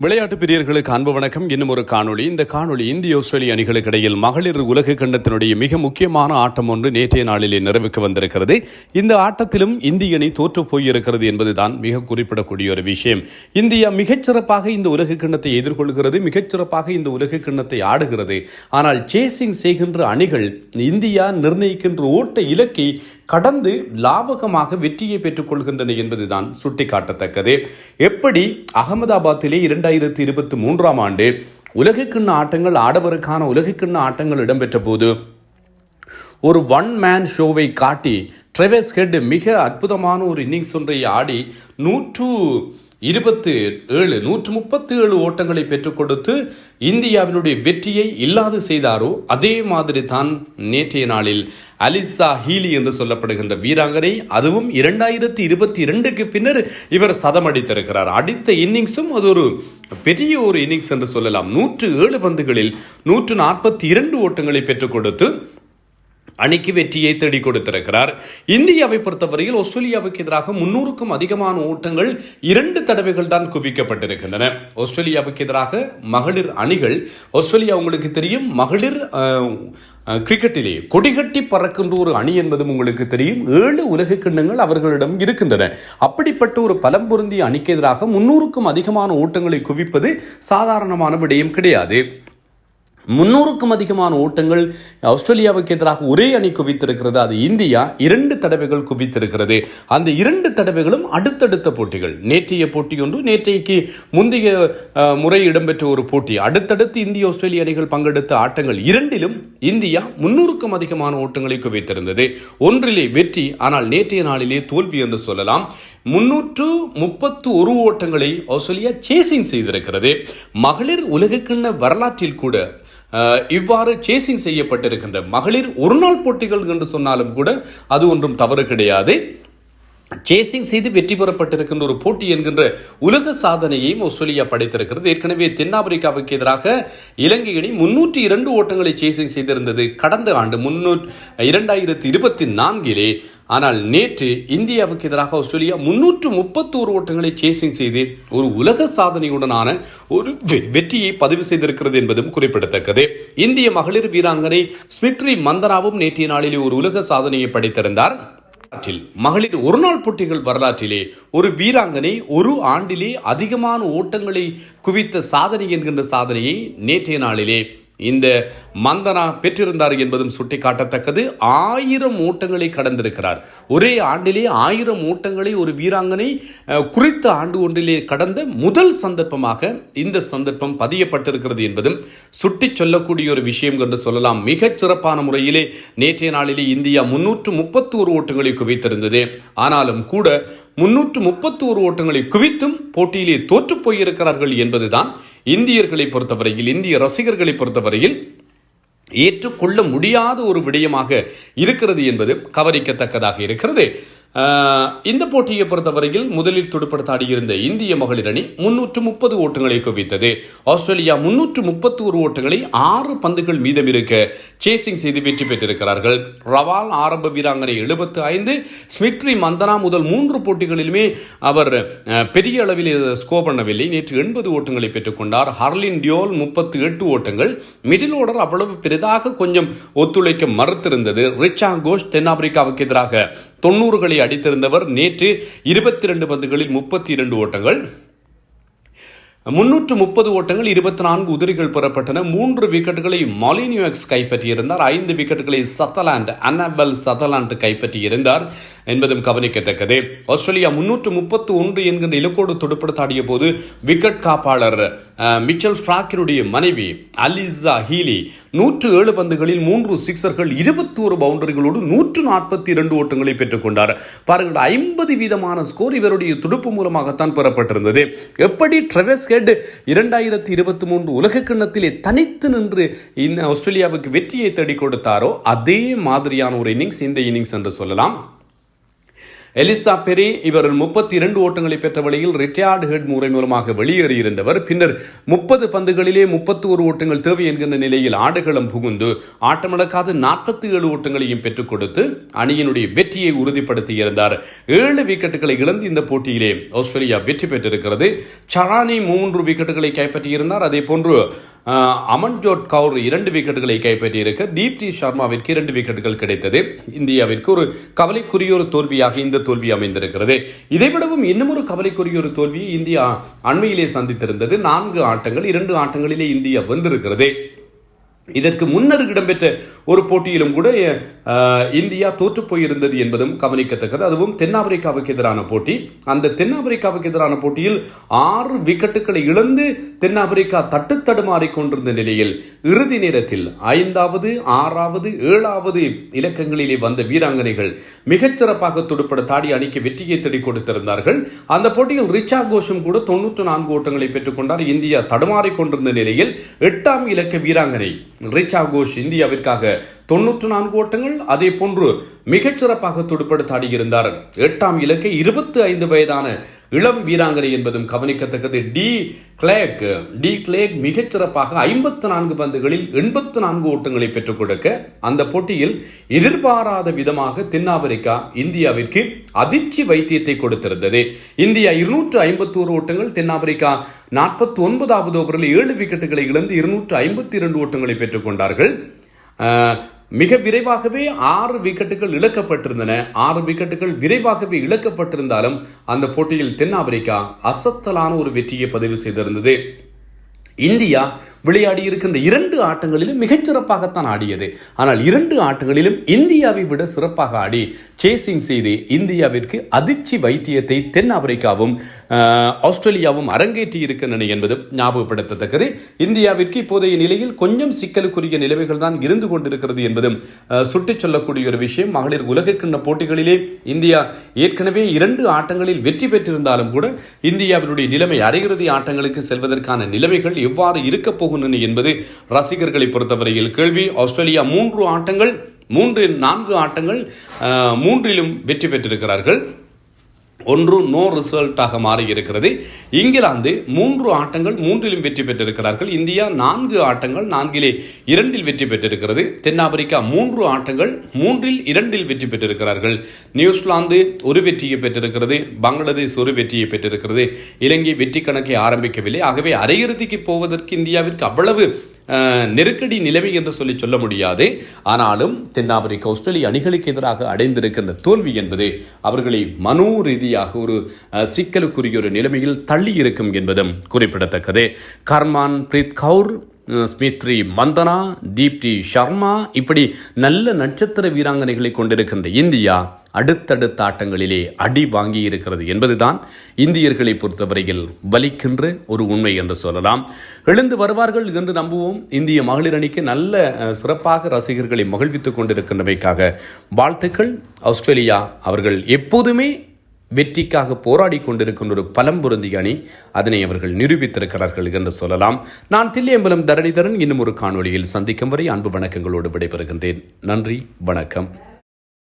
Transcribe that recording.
விளையாட்டு பிரியர்களுக்கு அன்பு வணக்கம். இன்னும் ஒரு காணொளி. இந்த காணொலி இந்திய ஆஸ்திரேலிய அணிகளுக்கு இடையில் மகளிர் உலக கண்டத்தினுடைய மிக முக்கியமான ஆட்டம் ஒன்று நேற்றைய நாளிலே நிறைவுக்கு வந்திருக்கிறது. இந்த ஆட்டத்திலும் இந்திய அணி தோற்று போயிருக்கிறது என்பதுதான் மிக குறிப்பிடக்கூடிய ஒரு விஷயம். இந்தியா மிகச்சிறப்பாக இந்த உலக கிண்ணத்தை எதிர்கொள்கிறது மிகச்சிறப்பாக இந்த உலக கிண்ணத்தை ஆடுகிறது. ஆனால் சேசிங் செய்கின்ற அணிகள் இந்தியா நிர்ணயிக்கின்ற ஓட்ட இலக்கை கடந்து லாபகமாக வெற்றியை பெற்றுக் கொள்கின்றன என்பதுதான் சுட்டிக்காட்டத்தக்கது. எப்படி அகமதாபாத்திலே இரண்டாயிரத்தி இருபத்தி மூன்றாம் ஆண்டு உலகக்கிண்ண ஆட்டங்கள் ஆடவருக்கான உலகக்கிண்ண ஆட்டங்கள் இடம்பெற்ற போது ஒரு ஒன் மேன் ஷோவை காட்டி ட்ரெவஸ் ஹெட் மிக அற்புதமான ஒரு இன்னிங்ஸ் ஒன்றை ஆடி நூற்று இருபத்து ஏழு நூற்று முப்பத்தி ஏழு ஓட்டங்களை பெற்றுக் கொடுத்து இந்தியாவினுடைய வெற்றியை இல்லாது செய்தாரோ அதே மாதிரி தான் நேற்றைய நாளில் அலிசா ஹீலி என்று சொல்லப்படுகின்ற வீராங்கனை அதுவும் இரண்டாயிரத்தி இருபத்தி இரண்டுக்கு பின்னர் இவர் சதம் அடித்திருக்கிறார் அடித்த இன்னிங்ஸும் அது ஒரு பெரிய ஒரு இன்னிங்ஸ் என்று சொல்லலாம். நூற்று ஏழு பந்துகளில் நூற்று நாற்பத்தி இரண்டு ஓட்டங்களை பெற்றுக் கொடுத்து அணிக்கு வெற்றியை தேடி கொடுத்திருக்கிறார். இந்தியாவை பொறுத்தவரையில் ஆஸ்திரேலியாவுக்கு எதிராக முன்னூறுக்கும் அதிகமான ஓட்டங்கள் இரண்டு தடவைகள் தான் குவிக்கப்பட்டிருக்கின்றன. ஆஸ்திரேலியாவுக்கு எதிராக மகளிர் அணிகள் ஆஸ்திரேலியா உங்களுக்கு தெரியும் மகளிர் கிரிக்கெட்டிலே கொடிகட்டி பறக்கின்ற ஒரு அணி என்பதும் உங்களுக்கு தெரியும். ஏழு உலக கிண்ணங்கள் அவர்களிடம் இருக்கின்றன. அப்படிப்பட்ட ஒரு பலம் பொருந்திய அணிக்கு எதிராக முன்னூறுக்கும் அதிகமான ஓட்டங்களை குவிப்பது சாதாரணமான விடயம் கிடையாது. முன்னூறுக்கும் அதிகமான ஓட்டங்கள் ஆஸ்திரேலியாவுக்கு எதிராக ஒரே அணி குவித்திருக்கிறது. அது இந்தியா இரண்டு தடவைகள் குவித்திருக்கிறது. அந்த இரண்டு தடவைகளும் அடுத்தடுத்த போட்டிகள். நேற்றைய போட்டி ஒன்று நேற்றைக்கு முந்தைய முறை இடம்பெற்ற ஒரு போட்டி. அடுத்தடுத்து இந்திய ஆஸ்திரேலிய அணிகள் பங்கெடுத்த ஆட்டங்கள் இரண்டிலும் இந்தியா முன்னூறுக்கும் அதிகமான ஓட்டங்களை குவித்திருந்தது. ஒன்றிலே வெற்றி ஆனால் நேற்றைய நாளிலே தோல்வி என்று சொல்லலாம். முன்னூற்று முப்பத்து ஒரு ஓட்டங்களை ஆஸ்திரேலியா சேசிங் செய்திருக்கிறது. மகளிர் உலகக்கிண்ண வரலாற்றில் கூட இவ்வாறு சேசிங் செய்யப்பட்டிருக்கின்ற மகளிர் ஒருநாள் போட்டிகள் என்று சொன்னாலும் கூட அது ஒன்றும் தவறு கிடையாது. சேசிங் செய்து வெற்றி பெறப்பட்டிருக்கின்ற ஒரு போட்டி என்கின்ற உலக சாதனையையும் ஆஸ்திரேலியா படைத்திருக்கிறது. ஏற்கனவே தென்னாப்பிரிக்காவுக்கு எதிராக இலங்கை அணி முன்னூற்றி இரண்டு ஓட்டங்களை சேசிங் செய்திருந்தது. கடந்த ஆண்டு முன்னூற்றி இரண்டாயிரத்தி இருபத்தி நான்கிலே. ஆனால் நேற்று இந்தியாவுக்கு எதிராக ஆஸ்திரேலியா முன்னூற்று முப்பத்தோரு ஓட்டங்களை சேசிங் செய்து ஒரு உலக சாதனையுடனான ஒரு வெ- வெற்றியை பதிவு செய்திருக்கிறது என்பதும் குறிப்பிடத்தக்கது. இந்திய மகளிர் வீராங்கனை ஸ்மித்ரி மந்தனாவும் நேற்றைய நாளிலே ஒரு உலக சாதனையை படைத்திருந்தார். வரலாற்றில் மகளிர் ஒருநாள் போட்டிகள் வரலாற்றிலே ஒரு வீராங்கனை ஒரு ஆண்டிலே அதிகமான ஓட்டங்களை குவித்த சாதனை என்கின்ற சாதனையை நேற்றைய நாளிலே இந்த மந்தனா பெற்றிருந்தார் என்பதும் சுட்டிக்காட்டத்தக்கது. ஆயிரம் ஓட்டங்களை கடந்திருக்கிறார். ஒரே ஆண்டிலே ஆயிரம் ஓட்டங்களை ஒரு வீராங்கனை குறித்த ஆண்டு ஒன்றிலே கடந்த முதல் சந்தர்ப்பமாக இந்த சந்தர்ப்பம் பதியப்பட்டிருக்கிறது என்பதும் சுட்டிச் சொல்லக்கூடிய ஒரு விஷயம் என்று சொல்லலாம். மிகச் சிறப்பான முறையிலே நேற்றைய நாளிலே இந்தியா முன்னூற்று முப்பத்தோரு ஓட்டங்களை குவித்திருந்தது. ஆனாலும் கூட முன்னூற்று முப்பத்தோரு ஓட்டங்களை குவித்தும் போட்டியிலே தோற்றுப் போயிருக்கிறார்கள் என்பதுதான் இந்தியர்களை பொறுத்தவரையில் இந்திய ரசிகர்களை பொறுத்தவரையில் ஏற்றுக்கொள்ள முடியாத ஒரு விடயமாக இருக்கிறது என்பது கவனிக்கத்தக்கதாக இருக்கிறது. இந்த போட்டியை பொறுத்தவரையில் முதலில் துடுப்படுத்தாடியிருந்த இந்திய மகளிர் அணி முன்னூற்று முப்பது ஓட்டங்களை குவித்தது. ஆஸ்திரேலியா முன்னூற்று முப்பத்தி ஒரு ஓட்டங்களை ஆறு பந்துகள் மீதம் இருக்க சேசிங் செய்து வெற்றி பெற்றிருக்கிறார்கள். ரவால் ஆரம்ப வீராங்கனை எழுபத்து ஐந்து ஸ்மித்ரி மந்தனா முதல் மூன்று போட்டிகளிலுமே அவர் பெரிய அளவில் ஸ்கோர் பண்ணவில்லை. நேற்று எண்பது ஓட்டங்களை பெற்றுக்கொண்டார். ஹர்லின் டியோல் முப்பத்து எட்டு ஓட்டங்கள். மிடில் ஓர்டர் அவ்வளவு பெரிதாக கொஞ்சம் ஒத்துழைக்க மறுத்திருந்தது. ரிச்சா கோஷ் தென்னாப்பிரிக்காவுக்கு எதிராக தொண்ணூறுகளை அடித்திருந்தவர் நேற்று இருபத்தி ரெண்டு பந்துகளில் முப்பத்தி இரண்டு ஓட்டங்கள். முன்னூற்று முப்பது ஓட்டங்கள் இருபத்தி நான்கு உதிரிகள் பெறப்பட்டன. மூன்று விக்கெட்டுகளை மாலினியோக்ஸ் கைப்பற்றியிருந்தார். ஐந்து விக்கெட்டுகளை சத்தலாண்ட் அன்னபல் சத்தலாண்ட் கைப்பற்றியிருந்தார் என்பதும் கவனிக்கத்தக்கது. ஆஸ்திரேலியா முன்னூற்று முப்பத்து ஒன்று என்கின்ற இலக்கோடு துடுப்படுத்தாடிய போது விக்கெட் காப்பாளர் மிச்சல் ஸ்ட்ராக்கினுடைய மனைவி அலிசா ஹீலி நூற்று ஏழு பந்துகளில் மூன்று சிக்சர்கள் இருபத்தி ஒரு பவுண்டரிகளோடு நூற்று நாற்பத்தி இரண்டு ஓட்டங்களை பெற்றுக்கொண்டார் பாருங்கள் ஐம்பது வீதமான ஸ்கோர் இவருடைய துடுப்பு மூலமாகத்தான் பெறப்பட்டிருந்தது. எப்படி ட்ரெவெஸ்கே ஹெட் இரண்டாயிரத்தி இருபத்தி மூன்று உலக கிண்ணத்திலே தனித்து நின்று இந்த ஆஸ்திரேலியாவுக்கு வெற்றியை தேடி கொடுத்தாரோ அதே மாதிரியான ஒரு இன்னிங்ஸ் இந்த இன்னிங்ஸ் என்று சொல்லலாம். எலிசா பெரி இவர் முப்பத்தி இரண்டு ஓட்டங்களை பெற்ற வழியில் ரிட்டையர்டு ஹெட் முறை மூலமாக வெளியேறியிருந்தவர். பின்னர் முப்பது பந்துகளிலே முப்பத்தி ஒரு ஓட்டங்கள் தேவை என்கின்ற நிலையில் ஆடுகளம் புகுந்து ஆட்டமிழக்காத நாற்பத்தி ஏழு ஓட்டங்களையும் பெற்றுக் கொடுத்து அணியினுடைய வெற்றியை உறுதிப்படுத்தியிருந்தார். ஏழு விக்கெட்டுகளை இழந்து இந்த போட்டியிலே ஆஸ்திரேலியா வெற்றி பெற்றிருக்கிறது. சரானி மூன்று விக்கெட்டுகளை கைப்பற்றியிருந்தார். அதே போன்று அமன்ஜோட் கவுர் இரண்டு விக்கெட்டுகளை கைப்பற்றியிருக்க. தீப்தி சர்மாவிற்கு இரண்டு விக்கெட்டுகள் கிடைத்தது. இந்தியாவிற்கு ஒரு கவலைக்குரிய ஒரு தோல்வியாக இந்த தோல்வி அமைந்திருக்கிறது. இதைவிடவும் இன்னும் ஒரு கவலைக்குரிய ஒரு தோல்வியை இந்தியா அண்மையிலே சந்தித்திருந்தது. நான்கு ஆட்டங்கள் இரண்டு ஆட்டங்களிலே இந்தியா வென்றிருக்கிறது. இதற்கு முன்னர் இடம்பெற்ற ஒரு போட்டியிலும் கூட இந்தியா தோற்று போயிருந்தது என்பதும் கவனிக்கத்தக்கது. அதுவும் தென்னாப்பிரிக்காவுக்கு எதிரான போட்டி. அந்த தென்னாப்பிரிக்காவுக்கு எதிரான போட்டியில் ஆறு விக்கெட்டுகளை இழந்து தென்னாப்பிரிக்கா தட்டு தடுமாறி கொண்டிருந்த நிலையில் இறுதி நேரத்தில் ஐந்தாவது ஆறாவது ஏழாவது இலக்கங்களிலே வந்த வீராங்கனைகள் மிகச்சிறப்பாக துடுப்படுத்தாடி அணிக்கு வெற்றியை தேடிக் கொடுத்திருந்தார்கள். அந்த போட்டியில் ரிச்சா கோஷும் கூட தொன்னூற்று நான்கு ஓட்டங்களை பெற்றுக்கொண்டார் இந்தியா தடுமாறி கொண்டிருந்த நிலையில் எட்டாம் இலக்க வீராங்கனை ரிச்சா கோஷ் இந்தியாவிற்காக தொன்னூற்று நான்கு ஓட்டங்கள் அதே போன்று மிகச்சிறப்பாக துடுப்படுத்தாடி இருந்தார் எட்டாம் இலக்கை இருபத்தி ஐந்து வயதான இளம் வீராங்கனை என்பதும் கவனிக்கத்தக்கது. டி கிளேக் டி கிளேக் மிகச்சிறப்பாக ஐம்பத்து நான்கு பந்துகளில் எண்பத்து நான்கு ஓட்டங்களை பெற்றுக் கொடுக்க அந்த போட்டியில் எதிர்பாராத விதமாக தென்னாப்பிரிக்கா இந்தியாவிற்கு அதிர்ச்சி வைத்தியத்தை கொடுத்திருந்தது. இந்தியா இருநூற்று ஐம்பத்தோரு ஓட்டங்கள் தென்னாப்பிரிக்கா நாற்பத்தி ஒன்பதாவது ஓவரில் ஏழு விக்கெட்டுகளை இழந்து இருநூற்று ஐம்பத்தி இரண்டு ஓட்டங்களை பெற்றுக்கொண்டார்கள் மிக விரைவாகவே ஆறு விக்கெட்டுகள் இழக்கப்பட்டிருந்தன. ஆறு விக்கெட்டுகள் விரைவாகவே இழக்கப்பட்டிருந்தாலும் அந்த போட்டியில் தென்னாப்பிரிக்கா அசத்தலான ஒரு வெற்றியை பதிவு செய்திருந்தது. இந்தியா விளையாடி இருக்கின்ற இரண்டு ஆட்டங்களிலும் மிகச்சிறப்பாகத்தான் ஆடியது. ஆனால் இரண்டு ஆட்டங்களிலும் இந்தியாவை விட சிறப்பாக ஆடி சேசிங் செய்து இந்தியாவிற்கு அதிர்ச்சி வைத்தியத்தை தென்னாப்பிரிக்காவும் ஆப்பிரிக்காவும் ஆஸ்திரேலியாவும் அரங்கேற்றி இருக்கின்றன என்பதும் ஞாபகப்படுத்தத்தக்கது. இந்தியாவிற்கு இப்போதைய நிலையில் கொஞ்சம் சிக்கலுக்குரிய நிலைமைகள் தான் இருந்து கொண்டிருக்கிறது என்பதும் சுட்டிச் சொல்லக்கூடிய ஒரு விஷயம். மகளிர் உலகக்கிண்ண போட்டிகளிலே இந்தியா ஏற்கனவே இரண்டு ஆட்டங்களில் வெற்றி பெற்றிருந்தாலும் கூட இந்தியாவினுடைய நிலைமை அரையிறுதி ஆட்டங்களுக்கு செல்வதற்கான நிலைமைகள் எவ்வாறு இருக்கப் போகின்றன என்பது ரசிகர்களை பொறுத்தவரையில் கேள்வி. ஆஸ்திரேலியா மூன்று ஆட்டங்கள் மூன்று நான்கு ஆட்டங்கள் ஆஹ், மூன்றிலும் வெற்றி பெற்றிருக்கிறார்கள். ஒன்று நோ ரிசல்ட்டாக மாறி இருக்கிறது இங்கிலாந்து மூன்று ஆட்டங்கள் மூன்றிலும் வெற்றி பெற்றிருக்கிறார்கள். இந்தியா நான்கு ஆட்டங்கள் நான்கிலே இரண்டில் வெற்றி பெற்றிருக்கிறது. தென்னாப்பிரிக்கா மூன்று ஆட்டங்கள் மூன்றில் இரண்டில் வெற்றி பெற்றிருக்கிறார்கள். நியூசிலாந்து ஒரு வெற்றியை பெற்றிருக்கிறது. பங்களாதேஷ் ஒரு வெற்றியை பெற்றிருக்கிறது. இலங்கை வெற்றி கணக்கை ஆரம்பிக்கவில்லை. ஆகவே அரையிறுதிக்கு போவதற்கு இந்தியாவிற்கு அவ்வளவு நெருக்கடி நிலைமை என்று சொல்லி சொல்ல முடியாது. ஆனாலும் தென்னாப்பிரிக்கா ஆஸ்திரேலிய அணிகளுக்கு எதிராக அடைந்திருக்கின்ற தோல்வி என்பது அவர்களை மனோ ரீதியாக ஒரு சிக்கலுக்குரிய ஒரு நிலைமையில் தள்ளி இருக்கும் என்பதும் குறிப்பிடத்தக்கது. கர்மான் பிரீத் கவுர் ஸ்மித்ரி மந்தனா தீப்தி சர்மா இப்படி நல்ல நட்சத்திர வீராங்கனைகளை கொண்டிருக்கின்ற இந்தியா அடுத்தடுத்த ஆட்டங்களிலே அடி வாங்கி இருக்கிறது என்பதுதான் இந்தியர்களை பொறுத்தவரையில் வலிக்கின்ற ஒரு உண்மை என்று சொல்லலாம். எழுந்து வருவார்கள் என்று நம்புவோம். இந்திய மகளிர் அணிக்கு நல்ல சிறப்பாக ரசிகர்களை மகிழ்வித்துக் கொண்டிருக்கின்றமைக்காக வாழ்த்துக்கள். ஆஸ்திரேலியா அவர்கள் எப்போதுமே வெற்றிக்காக போராடி கொண்டிருக்கின்ற ஒரு பலம் பொருந்திய அணி அதனை அவர்கள் நிரூபித்திருக்கிறார்கள் என்று சொல்லலாம். நான் தில்லியம்பலம் தரணிதரன். இன்னும் ஒரு காணொளியில் சந்திக்கும் வரை அன்பு வணக்கங்களோடு விடைபெறுகின்றேன். நன்றி வணக்கம்.